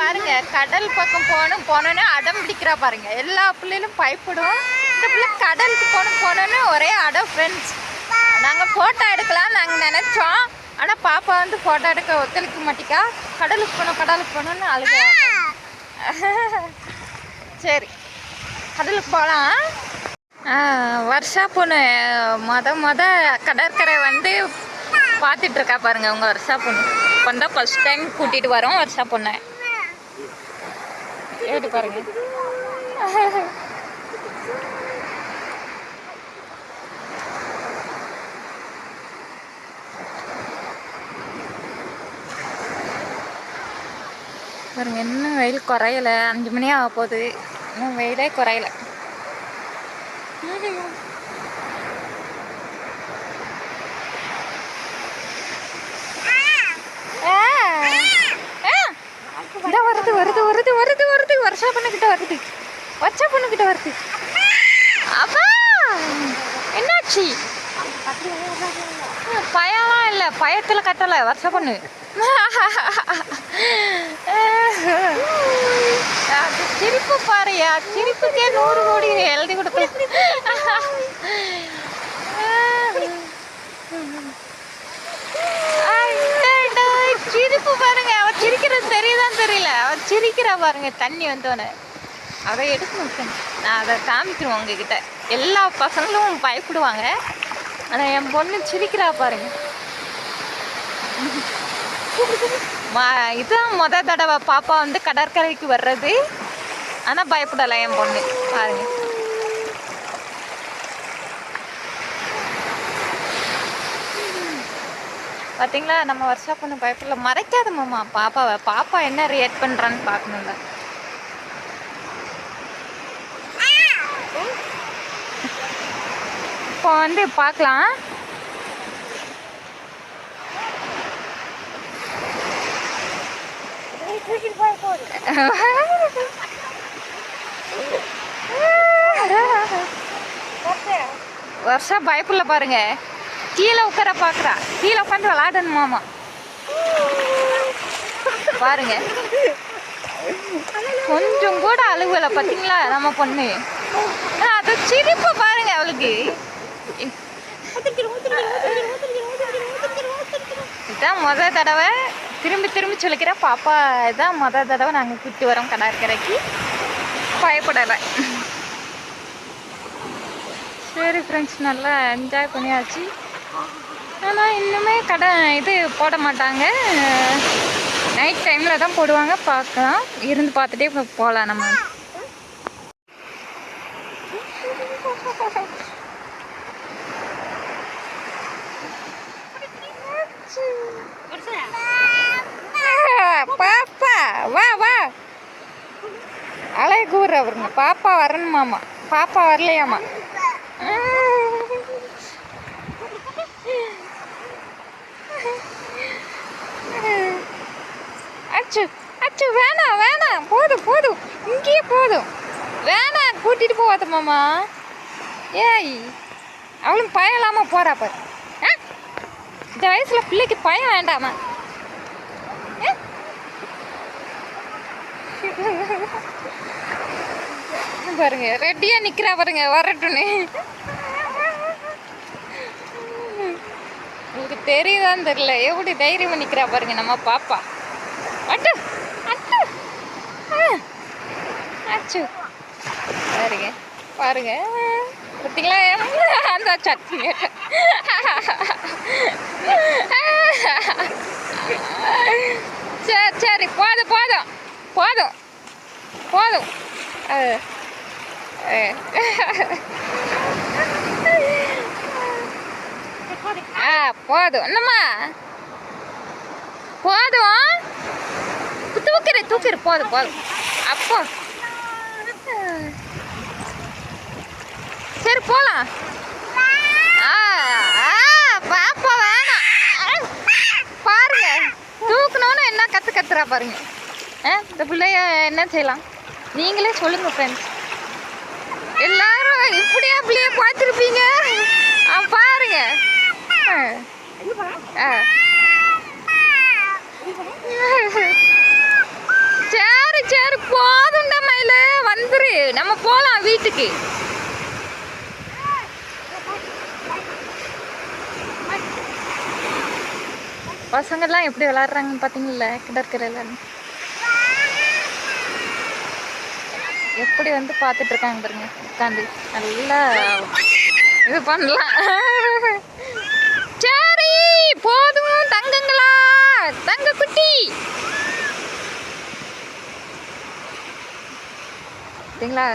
பாருங்க கடல் பக்கம் போகணும் போனோன்னே அடம் பிடிக்கிறா பாருங்க. எல்லா பிள்ளைகளும் பயப்படும் இந்த பிள்ளை கடலுக்கு போகணும் போனோன்னே ஒரே அடம் ஃப்ரெண்ட்ஸ் நாங்கள் ஃபோட்டோ எடுக்கலாம் நாங்கள் நினச்சோம். ஆனால் பாப்பா வந்து ஃபோட்டோ எடுக்க ஒத்துழைக்க மாட்டிக்கா. கடலுக்கு போகணும் கடலுக்கு போகணுன்னு அழுக சரி. கடலுக்கு போகலாம். வருஷா பொண்ணு மொத மொத கடற்கரை வந்து பார்த்துட்டு இருக்கா பாருங்க உங்க வருஷா பொண்ணு. இப்போ தான் ஃபர்ஸ்ட் டைம் கூட்டிட்டு வரோம் வருஷா பொண்ணை. ஏடு பாருங்க. பாருங்க இன்னும் வெயில் குறையல. அஞ்சு மணி ஆக போகுது. இன்னும் வெயிலே குறையல ஆ. ஆ. இதான் வருது வருது வருது வருது வருது. வருஷா பொண்ணுக்கிட்ட வருது. வருஷா பொண்ணுக்கிட்ட வருது. அப்பா! என்னாச்சு? பயம்லாம் இல்லை பயத்தில் கட்டலை வருஷ பொண்ணு. சிரிப்பு பாருயா சிரிப்புக்கே நூறு கோடி எழுதி கொடுத்து அடடா, சிரிப்பு பாருங்க. அவ சிரிக்கிறது தெரியுதான்னு தெரியல. அவ சிரிக்கிறா பாருங்க. தண்ணி வந்தோடனே அதை எடுக்கணும் நான் அதை காமிக்கிறேன் உங்ககிட்ட. எல்லா பசங்களும் பயப்படுவாங்க. ஆனால் என் பொண்ணு சிரிக்கிறா பாருங்க. மா இதுதான் முத தடவை பாப்பா வந்து கடற்கரைக்கு வர்றது. ஆனால் பயப்படலை என் பொண்ணு. பாருங்க. பார்த்தீங்களா நம்ம வருஷா பொண்ணு பயப்படல. மறைக்காத மாமா பாப்பாவை. பாப்பா என்ன ரியாக்ட் பண்ணுறான்னு பார்க்கணும்ல இப்போ வந்து பார்க்கலாம் வருஷா பயப்புள்ள பாருங்க. கீழே உட்கார பார்க்குறா. கீழே உட்காந்து விளாடணும் மாமா. பாருங்க. கொஞ்சம் கூட அழுகலை. பார்த்தீங்களா நம்ம பொண்ணு. அது சிரிப்பு பாருங்க அவளுக்கு. இதான் முத தடவை. திரும்பி திரும்பி சொல்லிக்கிற. பாப்பா இதான் முத தடவை நாங்கள் கூட்டி வரோம் கடற்கரைக்கு பயப்படலை. சரி ஃப்ரெண்ட்ஸ் நல்லா என்ஜாய் பண்ணியாச்சு. ஆனால் இன்னுமே கடை இது போட மாட்டாங்க. நைட் டைமில் தான் போடுவாங்க பார்க்கலாம். இருந்து பார்த்துட்டே போகலாம் நம்ம. பாப்பா வா வா. அழகு கூறுறவருங்க பாப்பா வரணுமாமா. பாப்பா வரலையாமா? அச்சு அச்சு வேணாம் வேணாம். போதும் போதும். இங்கேயே போதும். வேணாம் கூட்டிட்டு போவாத மாமா. ஏய் அவளும் பயம் இல்லாமல் போறா பாரு. ஆ? இந்த வயசுல பிள்ளைக்கு பயம் வேண்டாமா? பாருங்க ரெடியா நிக்கிறா பாருங்க வரட்டுன்னு உங்களுக்கு தெரியுதான்னு தெரியல. எப்படி தைரியமா நிக்கிறா பாருங்க நம்ம பாப்பா. அட்டு அட்டு அச்சு பாருங்க பாருங்க. பார்த்தீங்களா அந்த சட்னி. சரி சரி போதும் போதும். போதும். போதும். ஆ. ஆ போதும். என்னம்மா? போதும். தூக்கிடு தூக்குற போதும் போதும் அப்போ. சரி போலாம். ஆ ஆ பாப்பா வேணாம். பாருங்க. தூக்கணும்னு என்ன கத்து கத்துறா பாருங்க. ஆ இந்த பிள்ளைய என்ன செய்யலாம்? நீங்களே சொல்லுங்க ஃப்ரெண்ட்ஸ் எல்லாரும் இப்படியா பிள்ளைய பார்த்துருப்பீங்க. ஆ பாருங்க. ஆ. சரி சரி போதும்டா மயில. வந்துரு. நம்ம போகலாம் வீட்டுக்கு. பசங்கெல்லாம் எப்படி விளாடுறாங்கன்னு பார்த்தீங்கல்ல கிடக்கிற எல்லாரும் எப்படி வந்து பார்த்துட்டு இருக்காங்க பாருங்க உட்காந்து. நல்லா இது பண்ணலாம். சரி போதும் தங்கங்களா. தங்க குட்டி. சரிங்களா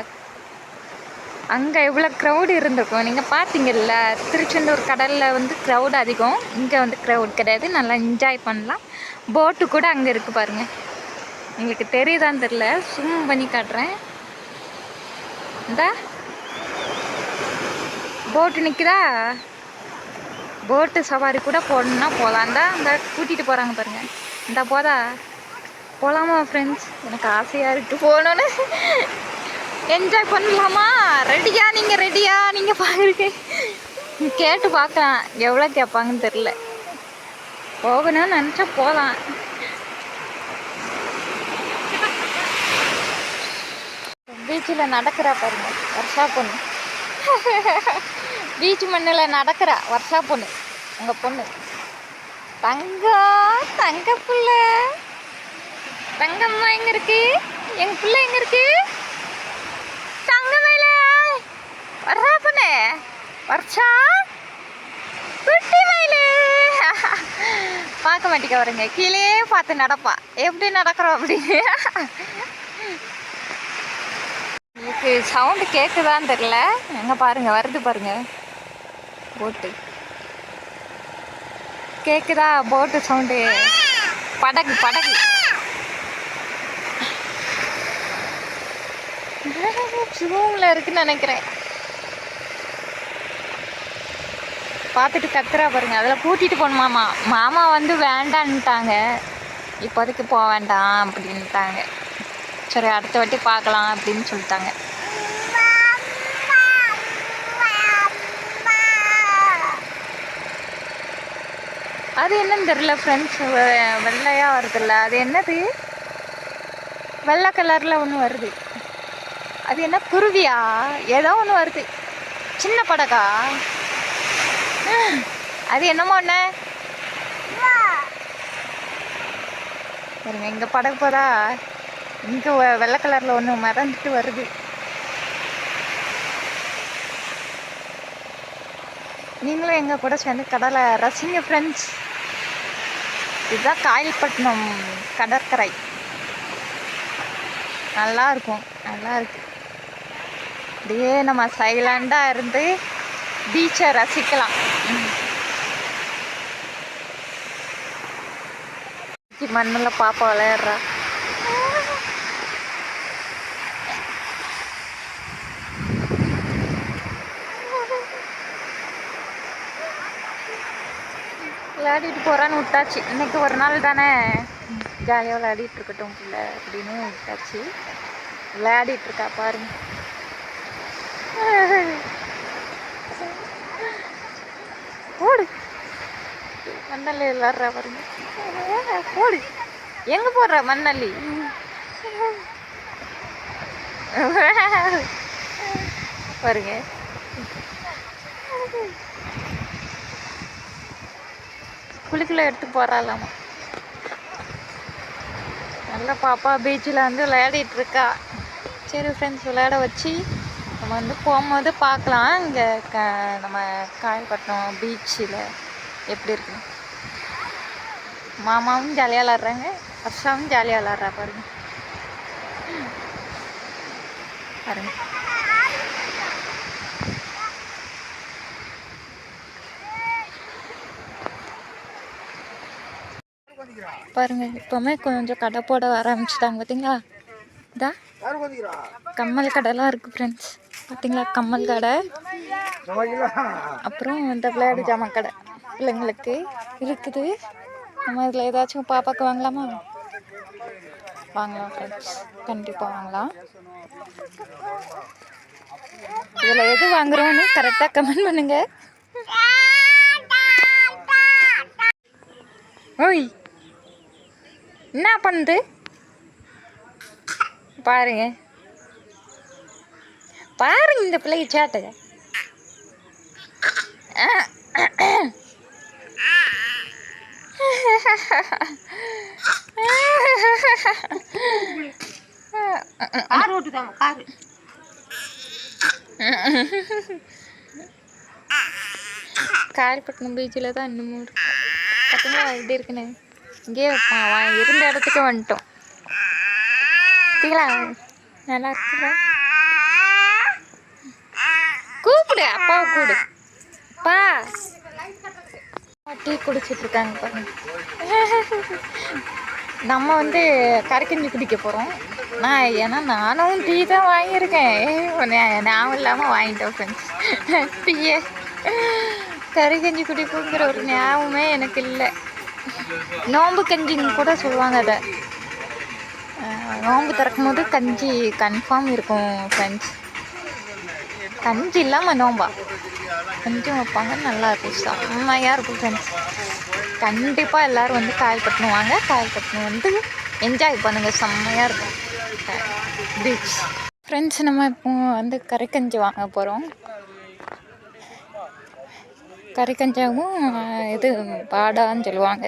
அங்கே எவ்வளோ க்ரௌடு இருந்திருக்கும். நீங்கள் பார்த்தீங்கல்ல திருச்செந்தூர் கடலில் வந்து க்ரௌட் அதிகம். இங்கே வந்து க்ரௌட் கிடையாது. நல்லா என்ஜாய் பண்ணலாம். போட்டு கூட அங்கே இருக்குது பாருங்கள் உங்களுக்கு தெரியுதான்னு தெரில ஜூம் பண்ணி காட்டுறேன். இந்த. போட்டு நிற்குதா போட்டு சவாரி கூட போடணுன்னா போகலாம் இந்த இந்த கூட்டிகிட்டு போகிறாங்க பாருங்கள் இந்த போதா? போகலாமா ஃப்ரெண்ட்ஸ் எனக்கு ஆசையாக இருக்குது போகணுன்னு என்ஜாய் பண்ணலாமா? ரெடியா நீங்கள் ரெடியா நீங்கள் பார்க்குறீங்க கேட்டு பார்க்கலாம். எவ்வளோ கேட்பாங்கன்னு தெரில போகணும்னு நினச்சா போகலாம் பீச்சில் நடக்கிறா பாருங்க. வருஷா பொண்ணு. பீச் மண்ணில் நடக்கிறா. வருஷா பொண்ணு. உங்கள் பொண்ணு. தங்கம் தங்க பிள்ளை. தங்கம்மா எங்கே இருக்கு? எங்கள் பிள்ளை எங்கே இருக்குது தங்க மேல வர்றா பொண்ணு வர்ஷா குட்டி மயிலு பார்க்க மாட்டேங்க வருங்க கீழே பார்த்து நடப்பா எப்படி நடக்கிறோம் அப்படி உங்களுக்கு சவுண்டு கேட்குதான்னு தெரில எங்கே பாருங்க வருது பாருங்க போட்டு கேட்குதா போட்டு சவுண்டு படகு படகு ஜூமில் இருக்குன்னு நினைக்கிறேன் பார்த்துட்டு கத்துறா பாருங்க. அதில் கூட்டிகிட்டு போகணும் மாமா. மாமா வந்து வேண்டான்ட்டாங்க. இப்போதைக்கு போக வேண்டாம் அப்படின்ட்டாங்க. சரி அடுத்த வாட்டி பார்க்கலாம் அப்படின்னு சொல்லிட்டாங்க. அது என்னன்னு தெரில ஃப்ரெண்ட்ஸ் வெள்ளையாக வருதுல்ல. அது என்னது? வெள்ளை கலரில் ஒன்று வருது. அது என்ன? குருவியா? ஏதோ ஒன்று வருது. சின்ன படகா? அது என்னமோ ஒன்று பாருங்க இங்கே படகு போதா? இங்கே வெள்ளை கலரில் ஒன்று மறந்துட்டு வருது. நீங்களும் எங்கள் கூட சேர்ந்து கடலை ரசிங்க ஃப்ரெண்ட்ஸ் இதுதான் காயல்பட்டினம் கடற்கரை. நல்லா இருக்கும் நல்லா இருக்கு. அப்படியே நம்ம சைலண்டாக இருந்து பீச்சை ரசிக்கலாம். மண்ணில் பாப்பா விளையாடுறா. விளையாடிட்டு போகிறான்னு விட்டாச்சு. இன்னைக்கு ஒரு நாள் தானே. ஜாலியாக விளையாடிட்டு இருக்கட்டும் பிள்ளை அப்படின்னு விட்டாச்சு. விளையாடிட்டு இருக்கா பாருங்க. மண்ணல்லி விளாட்றா பாருங்க. ஓடு எங்கே போடுற மண்ணல்லி பாருங்க. குளிக்கல எடுத்து போகிறாளாமா நல்ல பாப்பா பீச்சில் வந்து விளையாடிட்டு இருக்கா சரி ஃப்ரெண்ட்ஸ் விளையாட வச்சு நம்ம வந்து போகும்போது பார்க்கலாம் இங்கே க நம்ம காயல்பட்டினம் பீச்சில் எப்படி இருக்குன்னு. மாமாவும் ஜாலியாக விளாட்றாங்க. ஹர்ஷாவும் ஜாலியாக விளாட்றா பாருங்க. பாருங்க. பாருங்க இப்போவுமே கொஞ்சம் கடை போட ஆரம்பிச்சிட்டாங்க பார்த்தீங்களா இதா? கம்மல் கடைலாம் இருக்குது ஃப்ரெண்ட்ஸ் பார்த்தீங்களா கம்மல் கடை. அப்புறம் இந்த விளையாடு ஜாமான் கடை. பிள்ளைங்களுக்கு இருக்குது. நம்ம இதில் ஏதாச்சும் பாப்பாவுக்கு வாங்கலாமா? வாங்கலாம் ஃப்ரெண்ட்ஸ் கண்டிப்பாக வாங்கலாம். இதில் எது வாங்குறோன்னு கரெக்டாக கமெண்ட் பண்ணுங்க. ஓய் என்ன பண்ணுது பாருங்க. பாருங்க இந்த பிள்ளைக்கு சேட்டை கார் ஓட்டுதாங்க கார். காயல்பட்டினம் பீச்சில் தான் இன்னமும் இருக்கு பார்த்தீங்களா எப்படி இருக்குன்னு. இங்கே வைப்பான் வா- இருந்த இடத்துக்கு வந்துட்டோம். பார்த்தீங்களா நல்லா இருக்குல்ல கூப்பிடு அப்பாவை கூடு பா டீ குடிச்சிட்டு இருக்காங்க பாருங்க. நம்ம வந்து கரைக்கஞ்சி குடிக்க போகிறோம் நான் ஏன்னா நானும் டீ தான் வாங்கியிருக்கேன். நா- ஞாபகம் இல்லாமல் வாங்கிட்டோம் ஃப்ரெண்ட்ஸ் டீயே. கறிக்கஞ்சி குடிக்குங்கிற ஒரு ஞாபகமே எனக்கு இல்லை. நோம்பு கஞ்சின்னு கூட சொல்லுவாங்க அதை. நோம்பு திறக்கும் போது கஞ்சி கன்ஃபார்ம் இருக்கும் ஃப்ரெண்ட்ஸ் கஞ்சி இல்லாமல் நோம்பா கஞ்சும் வைப்பாங்க நல்லா இருக்கும் செம்மையாக இருக்கும் ஃப்ரெண்ட்ஸ் கண்டிப்பாக எல்லோரும் வந்து காயல்பட்டினம் வாங்க காயல்பட்டினம் வந்து என்ஜாய் பண்ணுங்கள் செம்மையாக இருக்கும் பீச் ஃப்ரெண்ட்ஸ் நம்ம இப்போ வந்து கறிக்கஞ்சி வாங்க போகிறோம் கறிக்கஞ்சாவும் இது பாடான்னு சொல்லுவாங்க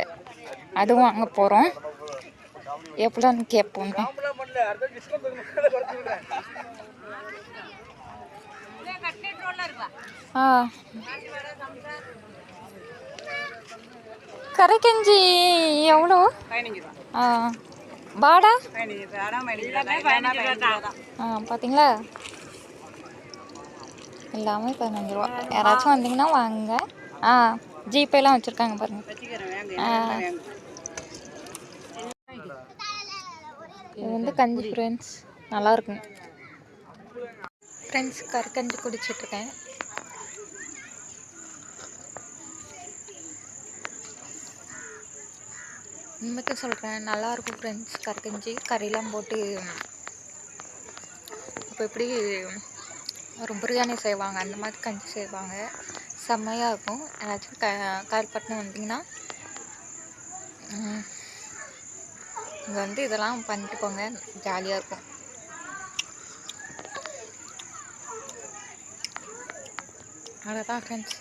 அதுவும் வாங்க போகிறோம் எப்படான்னு கேட்போம் கறிக்கஞ்சி எவ்வளோ? ஆ. பாடா ஆ பார்த்தீங்களா எல்லாமே பதினஞ்சு ரூபா. யாராச்சும் வந்தீங்கன்னா வாங்க. ஆ ஜிபேலாம் வச்சுருக்காங்க பாருங்க. ஆ. இது வந்து கஞ்சி ஃப்ரெண்ட்ஸ் நல்லா ஃப்ரெண்ட்ஸ் கற்கண்டு குடிச்சிட்ருக்கேன். உண்மைக்கு சொல்கிறேன் நல்லாயிருக்கும் ஃப்ரெண்ட்ஸ் கற்கஞ்சி கறிலாம் போட்டு இப்போ எப்படி ஒரு பிரியாணி செய்வாங்க அந்த மாதிரி கஞ்சி செய்வாங்க. செம்மையாக இருக்கும். ஏதாச்சும் க கால்பட்டினம் வந்தீங்கன்னா இங்கே வந்து இதெல்லாம் பண்ணிட்டு போங்க ஜாலியாக இருக்கும். அவ்வளோதான் ஃப்ரெண்ட்ஸ்